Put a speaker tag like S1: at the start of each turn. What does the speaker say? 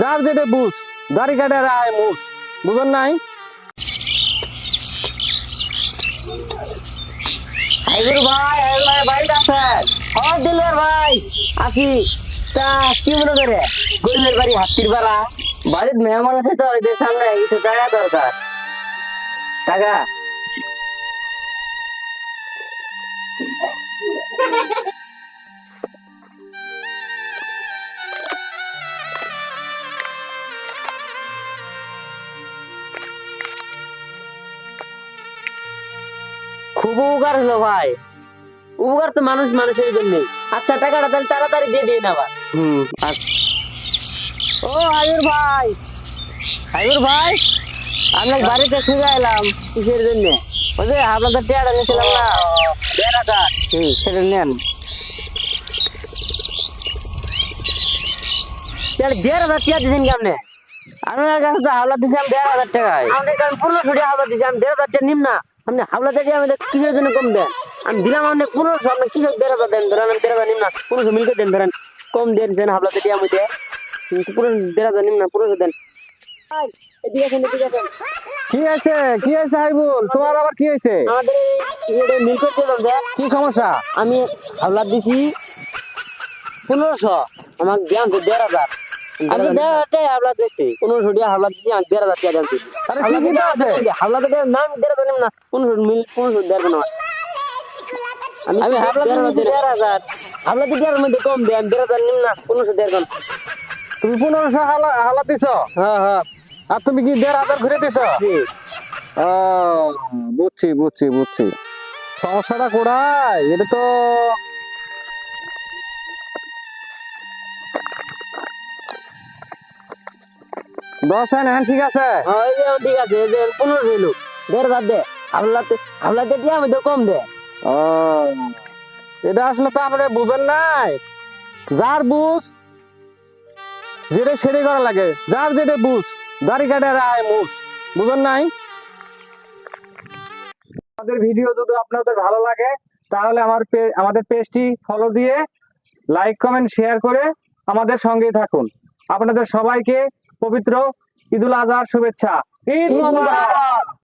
S1: যার যেটা বুঝ দাড়ি কাটে রায় মুস বুঝুন নাই?
S2: ভাই ভাই দিলবার ভাই আছি তা কি বাড়ি, হাতির মেহমান আছে তো সামনে দরকার। টাকা? খুব উপকার হলো ভাই। উপকার তো মানুষ মানুষের জন্য। আচ্ছা টাকাটা তাহলে তাড়াতাড়ি দিয়ে দিন আবার।
S1: হুম
S2: ও হায়ুর ভাই। হায়ুর ভাই আপনার বাড়িতে খুঁজে এলাম কিসের জন্য? ওই যে আপনাদের টেয়ারা নিয়েছিলাম না? হাজার হুম সেটা নেন। তাহলে দেড় হাজার টাকা দিয়েছেন কেমনে আপনার কাছে হাওলা দিয়েছিলাম দেড় হাজার টাকায়। আমাদের কাছে পনেরোশো টাকা হাওলা দেড় হাজার টাকা নিম না। আপনি হাওলা থেকে আমাদের কিসের জন্য কম দেন? আমি দিলাম আপনি পনেরোশো আপনি কিসের দেড় হাজার দেন? ধরেন আমি দেড় হাজার নিম না পনেরোশো মিলকে দেন ধরেন। কম দেন দেন হাওলা থেকে আমি দেয় পুরো দেড় হাজার নিম না পনেরোশো দেন।
S1: কি আছে? কি আছে হাইবুল তোমার আবার কি হয়েছে?
S2: আমাদের
S1: কি সমস্যা?
S2: আমি হাওলা দিছি পনেরোশো দেন তো দেড় হাজার। আমি হাওলা হাওলা
S1: আরে আছে?
S2: হাওলা নাম নিম না। মিল না। আমি হাওলা হাওলা মধ্যে কম দেন
S1: তুমি দিছ?
S2: হ্যাঁ হ্যাঁ।
S1: আর তুমি কি দেড় হাজার ঘুরে দিছ। ও বুঝছি বুঝছি বুঝছি। সমস্যাটা কোড়াই এটা তো দশ হ্যাঁ ঠিক আছে।
S2: হ্যাঁ, ঠিক আছে পনেরোশো হইল দেড় হাজার দে হাওলাতে হাওলাতে দিয়ে আমি তো কম দে।
S1: ও এটা আসলে তো আপনি বুঝেন নাই। যার বুঝ যেটা সেটাই করা লাগে। যার যেটা বুঝ দাড়ি কাটে রায় মুস বুঝেন নাই? আমাদের ভিডিও যদি আপনাদের ভালো লাগে তাহলে আমার আমাদের পেজটি ফলো দিয়ে লাইক কমেন্ট শেয়ার করে আমাদের সঙ্গেই থাকুন। আপনাদের সবাইকে পবিত্র ঈদুল আজহার শুভেচ্ছা। ঈদ মোবারক!